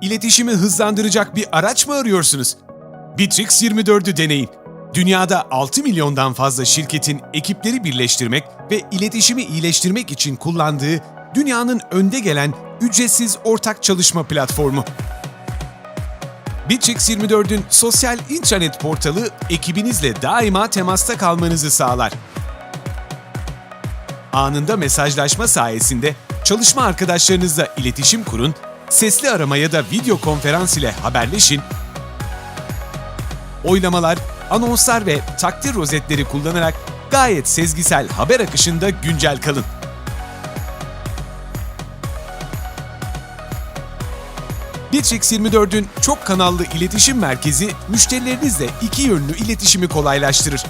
İletişimi hızlandıracak bir araç mı arıyorsunuz? Bitrix 24'ü deneyin. Dünyada 6 milyondan fazla şirketin ekipleri birleştirmek ve iletişimi iyileştirmek için kullandığı dünyanın önde gelen ücretsiz ortak çalışma platformu. Bitrix 24'ün sosyal intranet portalı ekibinizle daima temasta kalmanızı sağlar. Anında mesajlaşma sayesinde çalışma arkadaşlarınızla iletişim kurun, sesli arama ya da video konferans ile haberleşin, oylamalar, anonslar ve takdir rozetleri kullanarak gayet sezgisel haber akışında güncel kalın. Bitrix 24'ün çok kanallı iletişim merkezi müşterilerinizle iki yönlü iletişimi kolaylaştırır.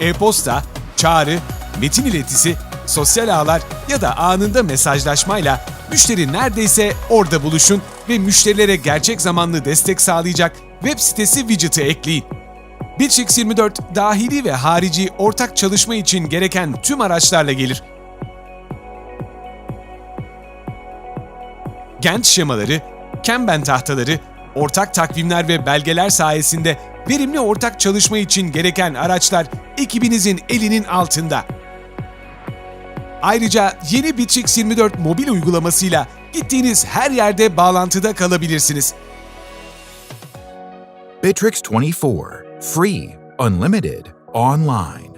E-posta, çağrı, metin iletisi, sosyal ağlar ya da anında mesajlaşmayla müşteri neredeyse orada buluşun ve müşterilere gerçek zamanlı destek sağlayacak web sitesi widget'ı ekleyin. Bitrix 24 dahili ve harici ortak çalışma için gereken tüm araçlarla gelir. Gantt şemaları, Kanban tahtaları, ortak takvimler ve belgeler sayesinde verimli ortak çalışma için gereken araçlar ekibinizin elinin altında. Ayrıca yeni Bitrix 24 mobil uygulamasıyla gittiğiniz her yerde bağlantıda kalabilirsiniz. Bitrix 24. Free, unlimited, online.